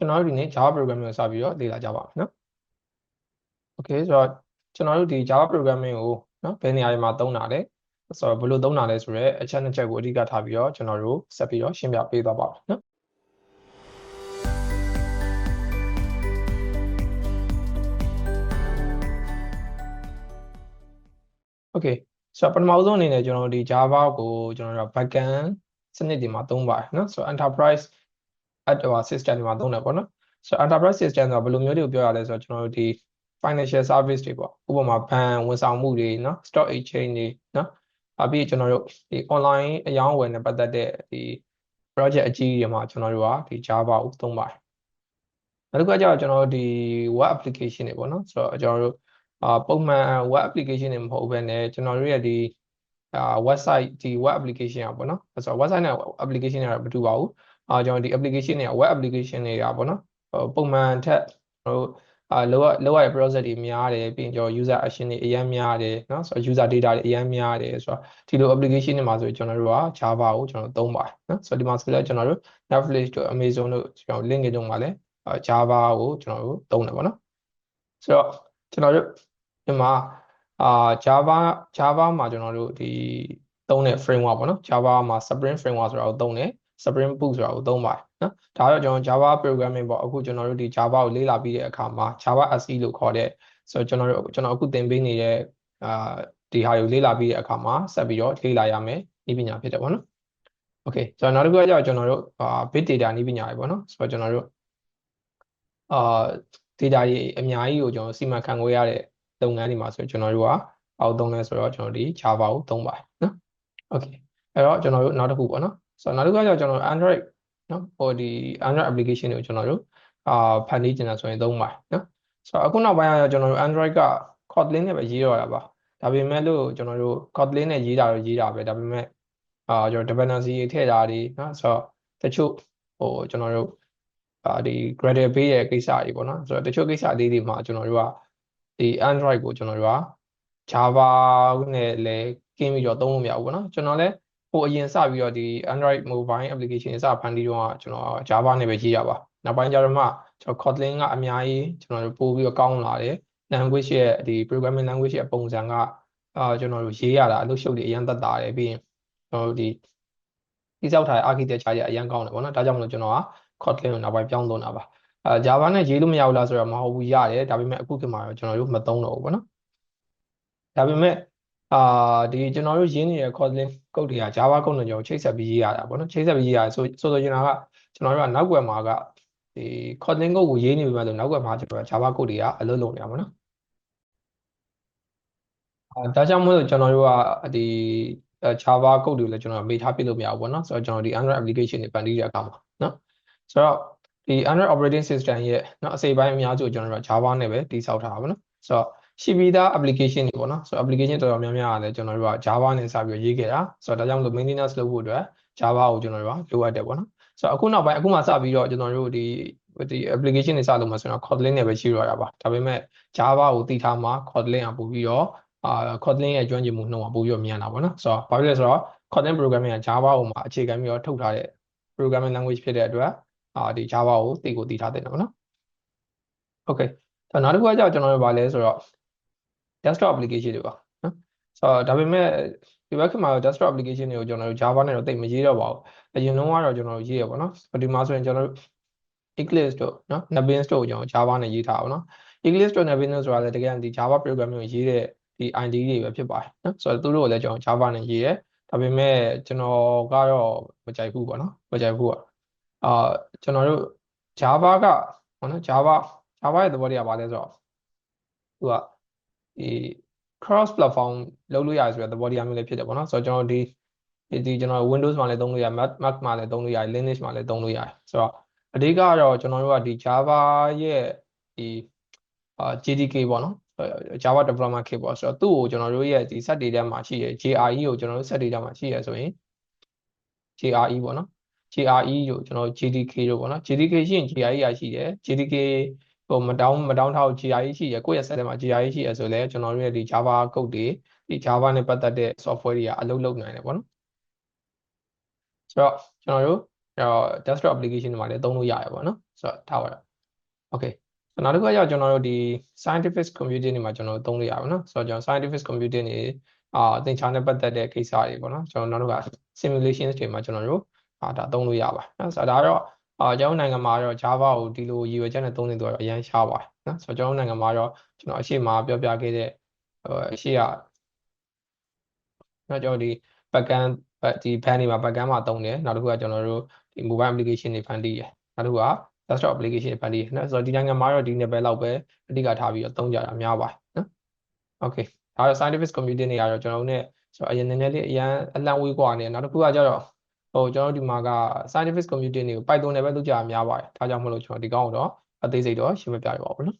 ကျွန်တော်တို့ဒီနေ့ Java programming ကိုစပြီးတော့လေ့လာကြပါမယ်နော် Okay ဆိုတော့ကျွန်တော်တို့ဒီ Java programming ကိုနော်ဘယ်နေရာတွေမှာသုံးတာလဲဆိုတော့ဘယ်လိုသုံးတာလဲဆိုတော့အချက်နှစ်ချက်ကိုအဓိကထားပြီးတော့ကျွန်တော်တို့ဆက်ပြီးတော့ရှင်းပြပေးသွားပါမယ်နော် Okay ဆိုတော့ပထမဆုံးအနေနဲ့ကျွန်တော်တို့ဒီ Java ကိုကျွန်တော်တို့ backend စနစ်တွေမှာသုံးပါတယ်နော်ဆိုတော့ enterprise at our system တွေမှာသုံးတယ်ပေါ့နော်ဆိုတော့ enterprise system ဆိုတာဘယ်လိုမျိုးတွေကိုပြောရလဲဆိုတော့ကျွန်တော်တို့ဒီ financial service တွေပေါ့ဥပမာဘဏ်ဝန်ဆောင်မှုတွေနော် stock exchange တွေနော်အပြီးကျွန်တော်တို့ဒီ online အယောင်းအဝယ်နဲ့ပတ်သက်တဲ့ဒီ project အကြီးတွေမှာကျွန်တော်တို့ကဒီ Java ကိုသုံးပါတယ်နောက်တစ်ခုကကျတော့ကျွန်တော်တို့ဒီ web application တွေပေါ့နော်ဆိုတော့ကျွန်တော်တို့အာပုံမှန် web application တွေမဟုတ်ဘဲနဲ့ကျွန်တော်တို့ရဲ့ဒီအာ website ဒီ web application อ่ะပေါ့နော်ဆိုတော့ website နဲ့ application တွေကတော့မတူပါဘူး အာကျွန်တော်ဒီ application တွေက web application တွေကပေါ့နော်ပုံမှန်ထက်ကျွန်တော်တို့အာလောလောရတဲ့ process တွေများတယ်ပြီးရင်ကျွန်တော် user action တွေအများများတယ်เนาะဆိုတော့ user data တွေအများများတယ်ဆိုတော့ဒီလို application တွေမှာဆိုကျွန်တော်တို့က Java ကိုကျွန်တော်သုံးပါတယ်เนาะဆိုတော့ဒီမှာဆိုလဲကျွန်တော်တို့ Netflix တို့ Amazon တို့ကျွန်တော် link တွေမှာလည်း Java ကိုကျွန်တော်တို့သုံးတယ်ပေါ့နော်ဆိုတော့ကျွန်တော်တို့ဒီမှာအာ Java Java မှာကျွန်တော်တို့ဒီသုံးတဲ့ framework ပေါ့နော် Java မှာ Spring framework ဆိုတာကိုသုံးတယ် Spring Boot ဆိုတာကိုသုံးပါတယ်နော်ဒါတော့ကျွန်တော် Java programming ပေါ့အခုကျွန်တော်တို့ဒီ Java ကိုလေ့လာပြီးတဲ့အခါမှာ Java SE လို့ခေါ်တဲ့ဆိုတော့ကျွန်တော်တို့ကျွန်တော်အခုသင်ပေးနေတဲ့အာဒီဟာကိုလေ့လာပြီးတဲ့အခါမှာဆက်ပြီးတော့လေ့လာရမယ်ဤပညာဖြစ်တယ်ပေါ့နော် Okay ဆိုတော့နောက်တစ်ခုကကျတော့ကျွန်တော်တို့အာ big data ဤပညာတွေပေါ့နော်ဆိုတော့ကျွန်တော်တို့အာ data တွေအများကြီးကိုကျွန်တော်စီမံခန့်ခွဲရတဲ့လုပ်ငန်းတွေမှာဆိုကျွန်တော်တို့ကအောက်သုံးလဲဆိုတော့ကျွန်တော်ဒီ Java ကိုသုံးပါတယ်နော် Okay အဲ့တော့ကျွန်တော်တို့နောက်တစ်ခုပေါ့နော် ဆိုတော့နောက်တစ်ခုကကျွန်တော် Android နော်ဟိုဒီ Android application တွေကိုကျွန်တော်တို့အာဖန်တီးကျင်တာဆိုရင်သုံးပါတယ်နော်ဆိုတော့အခုနောက်ပိုင်းကကျွန်တော်တို့ Android က Kotlin နဲ့ပဲရေးတော့တာပါဒါပေမဲ့လို့ကျွန်တော်တို့ Kotlin နဲ့ရေးတာတော့ရေးတာပဲဒါပေမဲ့အာကျွန်တော် dependency ထည့်တာတွေနော်ဆိုတော့တချို့ဟိုကျွန်တော်တို့အာဒီ Gradle ပေးတဲ့ကိစ္စတွေပေါ့နော်ဆိုတော့တချို့ကိစ္စလေးတွေမှာကျွန်တော်တို့ကဒီ Android ကိုကျွန်တော်တို့က Java နဲ့လည်းကင်းပြီးတော့သုံးလို့မရဘူးပေါ့နော်ကျွန်တော်လည်း ဟိုအရင်စပြီးတော့ဒီ Android mobile application စဖန်တီးတော့ကျွန်တော် Java နဲ့ပဲရေးရပါနောက်ပိုင်းကျတော့မှကျွန်တော် Kotlin ကအများကြီးကျွန်တော်တို့ပို့ပြီးတော့ကောင်းလာတယ် language ရဲ့ဒီ programming language ရဲ့ပုံစံကအာကျွန်တော်တို့ရေးရတာအလုပ်ရှုပ်တွေအရင်သက်သာတယ်ပြီးရင်ကျွန်တော်တို့ဒီတိစောက်ထားတဲ့ architecture ကြီးအရင်ကောင်းတယ်ပေါ့နော်ဒါကြောင့်မလို့ကျွန်တော်က Kotlin ကိုနောက်ပိုင်းပြောင်းသုံးတာပါအဲ Java နဲ့ရေးလို့မရဘူးလားဆိုတော့မဟုတ်ဘူးရတယ်ဒါပေမဲ့အခုခေတ်မှာတော့ကျွန်တော်တို့မသုံးတော့ဘူးပေါ့နော်ဒါပေမဲ့ အာဒီကျွန်တော်တို့ရင်းနေတဲ့ Kotlin code တွေက Java code နဲ့ကျွန်တော်ချိတ်ဆက်ပြီးရေးရတာပေါ့နော်ချိတ်ဆက်ပြီးရေးရတယ်ဆိုဆိုဆိုချင်တာကကျွန်တော်တို့ကနောက်ွယ်မှာကဒီ Kotlin code ကိုရေးနေပြီမှဆိုနောက်ွယ်မှာကျွန်တော် Java code တွေကအလုပ်လုပ်နေတာပေါ့နော်အဲဒါကြောင့်မို့လို့ကျွန်တော်တို့ကဒီ Java code တွေကိုလည်းကျွန်တော်မေ့ထားပြလို့မရဘူးပေါ့နော်ဆိုတော့ကျွန်တော်ဒီ Android application တွေပန်တီးတဲ့အခါမှာနော်ဆိုတော့ဒီ Android operating system ရဲ့နော်အစိပ်ပိုင်းအများစုကိုကျွန်တော်တို့ Java နဲ့ပဲတည်ဆောက်ထားတာပေါ့နော်ဆိုတော့ ရှိပြီးသား application တွေပေါ့နော်ဆိုတော့ application တော်တော်များများကလည်းကျွန်တော်တို့က Java နဲ့စပြီးရေးခဲ့တာဆိုတော့ဒါကြောင့်မလို့ maintenance လုပ်ဖို့အတွက် Java ကိုကျွန်တော်တို့ကလိုအပ်တယ်ပေါ့နော်ဆိုတော့အခုနောက်ပိုင်းအခုမှစပြီးတော့ကျွန်တော်တို့ဒီဒီ application တွေစလုပ်မှဆိုတော့ Kotlin နဲ့ပဲရှိရတာပါဒါပေမဲ့ Java ကိုတည်ထားမှ Kotlin ကပို့ပြီးတော့အာ Kotlin ရဲ့ကျွမ်းကျင်မှုနှုန်းကပို့ပြီးတော့မြန်တာပေါ့နော်ဆိုတော့ဘာဖြစ်လဲဆိုတော့ Kotlin programming က Java ကိုမှအခြေခံပြီးတော့ထုတ်ထားတဲ့ programming language ဖြစ်တဲ့အတွက်အာဒီ Java ကိုသိကိုတည်ထားတဲ့နော် Okay နောက်တစ်ခုကကြောင့်ကျွန်တော်တို့ဗာလဲဆိုတော့ desktop application တွေပါနော်ဆိုတော့ဒါပေမဲ့ဒီဘက်မှာ desktop application တွေကိုကျွန်တော်တို့ Java နဲ့တော့တိတ်မရေးတော့ပါဘူးအရင်လုံးကတော့ကျွန်တော်တို့ရေးရပါတော့ဒီမှာဆိုရင်ကျွန်တော်တို့ Eclipse တို့နော် Nebin တို့ကျွန်တော် Java နဲ့ရေးထားပါတော့ Eclipse တို့ Nebin တို့ဆိုတာလည်းတကယ်ဒီ Java programming ကိုရေးတဲ့ဒီ ID တွေပဲဖြစ်ပါတယ်နော်ဆိုတော့သူတို့ကိုလည်းကျွန်တော် Java နဲ့ရေးရဲဒါပေမဲ့ကျွန်တော်ကတော့မကြိုက်ဘူးပေါ့နော်မကြိုက်ဘူးอ่ะအာကျွန်တော်တို့ Java ကဟောနော် Java Java ရဲ့သဘောတရားဘာလဲဆိုတော့သူက ဒီ cross platform လုပ်လို့ရတယ်ဆိုတဲ့သဘောတရားမျိုးလေးဖြစ်တယ်ပေါ့နော်ဆိုတော့ကျွန်တော်ဒီဒီကျွန်တော် Windows မှာလည်းသုံးလို့ရတယ် Mac Mac မှာလည်းသုံးလို့ရတယ် Linux မှာလည်းသုံးလို့ရတယ်ဆိုတော့အဓိကကတော့ကျွန်တော်တို့ကဒီ Java ရဲ့ဒီအာ JDK ပေါ့နော် Java development kit ပေါ့ဆိုတော့သူ့ကိုကျွန်တော်တို့ရဲ့ဒီ set data မှာရှိရ JRE ကိုကျွန်တော်တို့ set data မှာရှိရဆိုရင် JRE ပေါ့နော် JRE ကိုကျွန်တော် JDK တို့ပေါ့နော် JDK ရှိရင် JRE ရရှိတယ် JDK ဟိုမတောင်းမတောင်းထား GRE ရှိရကိုယ့်ရဲ့ set ထဲမှာ GRE ရှိရဆိုလဲကျွန်တော်တို့ရဲ့ဒီ Java code တွေဒီ Java နဲ့ပတ်သက်တဲ့ software တွေကအလုပ်လုပ်နိုင်တယ်ပေါ့နော်ဆိုတော့ကျွန်တော်တို့အဲ့တော့ desktop application တွေမှာလည်းသုံးလို့ရတယ်ပေါ့နော်ဆိုတော့ထားပါတော့ okay နောက်တစ်ခုကကြောင့်ကျွန်တော်တို့ဒီ scientific computing တွေမှာကျွန်တော်တို့သုံးလို့ရပါတော့ဆိုတော့ကျွန်တော် scientific computing တွေအာသင်္ချာနဲ့ပတ်သက်တဲ့ကိစ္စတွေပေါ့နော်ကျွန်တော်နောက်တစ်ခါ simulations တွေမှာကျွန်တော်တို့အာဒါသုံးလို့ရပါနော်ဆိုတော့ဒါတော့ အာကျွန်တော်နိုင်ငံမှာတော့ Java ကိုဒီလိုရည်ရွယ်ချက်နဲ့သုံးနေတော့အရင်ရှားပါတယ်နော်ဆိုတော့ကျွန်တော်နိုင်ငံမှာတော့ကျွန်တော်အရှိမပြောပြခဲ့တဲ့ဟိုအရှိကနော်ကျွန်တော်ဒီ backend ဒီ fan တွေမှာ backend မှာသုံးတယ်နောက်တစ်ခုကကျွန်တော်တို့ဒီ mobile application တွေဖန်တီးရနောက်တစ်ခုက desktop application ဖန်တီးနော်ဆိုတော့ဒီနိုင်ငံမှာတော့ဒီ level လောက်ပဲအဓိကထားပြီးတော့သုံးကြတာများပါတယ်နော် okay ဒါတော့ scientific computing တွေကတော့ကျွန်တော်တို့ ਨੇ ဆိုတော့အရင်နည်းနည်းလေးအရန်အလန့်ဝေးกว่าနေနောက်တစ်ခုကကျတော့ ဟိုကျွန်တော်တို့ဒီမှာက scientific computing တွေကို Python နဲ့ပဲလုပ်ကြတာများပါတယ်ဒါကြောင့်မလို့ကျွန်တော်ဒီကောင်းတော့အသေးစိတ်တော့ရှင်းမပြရပါဘူးနော်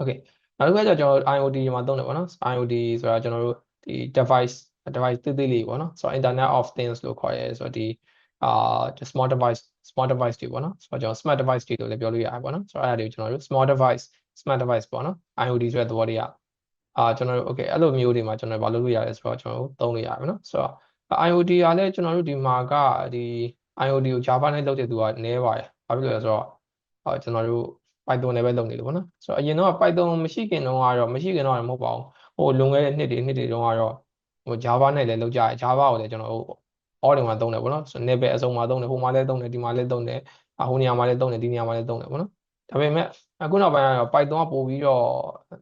okay နောက်တစ်ခုကကျတော့ကျွန်တော် IoT မှာသုံးတယ်ပေါ့နော် IoT ဆိုတာကျွန်တော်တို့ဒီ device device သေးသေးလေးပေါ့နော်ဆိုတော့ internet of things လို့ခေါ်ရဲဆိုတော့ဒီအာ small device small device တွေပေါ့နော်ဆိုတော့ကျွန်တော် smart device တွေလို့လည်းပြောလို့ရတယ်ပေါ့နော်ဆိုတော့အဲ့ဒါတွေကိုကျွန်တော်တို့ small device smart device ပေါ့နော် IoT ဆိုတဲ့သဘောတွေကအာကျွန်တော်တို့ okay အဲ့လိုမျိုးတွေမှာကျွန်တော်ဘာလုပ်လို့ရလဲဆိုတော့ကျွန်တော်တို့သုံးလို့ရတယ်နော်ဆိုတော့ IoT ကလည်းကျွန်တော်တို့ဒီမှာကဒီ IoT ကို Java နဲ့လုပ်တဲ့သူကနည်းပါတယ်ဘာဖြစ်လို့လဲဆိုတော့အာကျွန်တော်တို့ Python နဲ့ပဲလုပ်နေလို့ပေါ့နော်ဆိုတော့အရင်တော့ Python မရှိခင်တော့ကတော့မရှိခင်တော့မဟုတ်ပါဘူးဟိုလွန်ခဲ့တဲ့နှစ်တွေနှစ်တွေတုန်းကတော့ဟို Java နဲ့လည်းလုပ်ကြတယ် Java ကိုလည်းကျွန်တော်တို့ all in one သုံးတယ်ပေါ့နော်ဆိုတော့ level အစုံမှာသုံးတယ်ဟိုမှာလည်းသုံးတယ်ဒီမှာလည်းသုံးတယ်အဟိုနေရာမှာလည်းသုံးတယ်ဒီနေရာမှာလည်းသုံးတယ်ပေါ့နော်ဒါပေမဲ့အခုနောက်ပိုင်းကတော့ Python ကပို့ပြီးတော့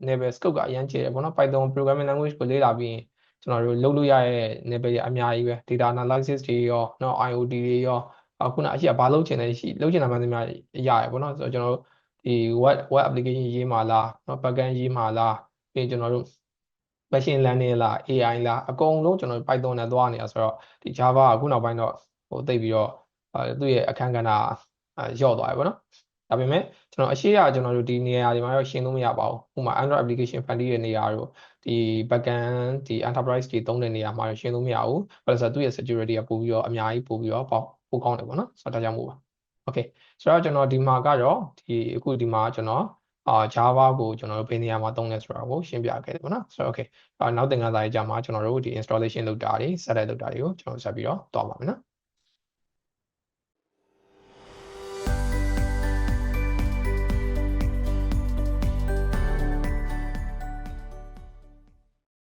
level scope ကအရင်ကျယ်တယ်ပေါ့နော် Python programming language ကိုလေ့လာပြီးရင် ကျွန်တော်တို့လုပ်လို့ရတဲ့ level တွေအများကြီးပဲ data analysis တွေရောနော် IoT တွေရောအခုနအရှိကဘာလုပ်ချင်လဲရှိလုပ်ချင်တာမှန်သမျှရတယ်ပေါ့နော်ဆိုတော့ကျွန်တော်တို့ဒီ web web application ရေးမှာလားနော် backend ရေးမှာလားပြီးကျွန်တော်တို့ machine learning လား AI လားအကုန်လုံးကျွန်တော် Python နဲ့သွားနေတာဆိုတော့ဒီ Java ကအခုနောက်ပိုင်းတော့ဟိုသိပြီးတော့အဲသူ့ရဲ့အခန်းကဏ္ဍလျော့သွားပြီပေါ့နော် ဒါပေမဲ့ကျွန်တော်အရှိရကျွန်တော်တို့ဒီနေရာတွေမှာတော့ရှင်းလို့မရပါဘူးဥပမာ Android application ဖန်တီးတဲ့နေရာတို့ဒီ backend ဒီ enterprise တွေသုံးတဲ့နေရာမှာတော့ရှင်းလို့မရဘူးဘာလို့လဲဆိုတော့သူ့ရဲ့ security ကပို့ပြီးတော့အများကြီးပို့ပြီးတော့ပေါ့ပိုကောင်းတယ်ပေါ့နော်ဆိုတော့ဒါကြောင့်မို့ပါ okay ဆိုတော့ကျွန်တော်ဒီမှာကတော့ဒီအခုဒီမှာကျွန်တော်အာ Java ကိုကျွန်တော်တို့ဘယ်နေရာမှာသုံးလဲဆိုတာကိုရှင်းပြခဲ့တယ်ပေါ့နော်ဆိုတော့ okay နောက်သင်ခန်းစာရေးကြမှာကျွန်တော်တို့ဒီ installation လုပ်တာတွေ setup လုပ်တာတွေကိုကျွန်တော်ဆက်ပြီးတော့တွားပါမယ်နော်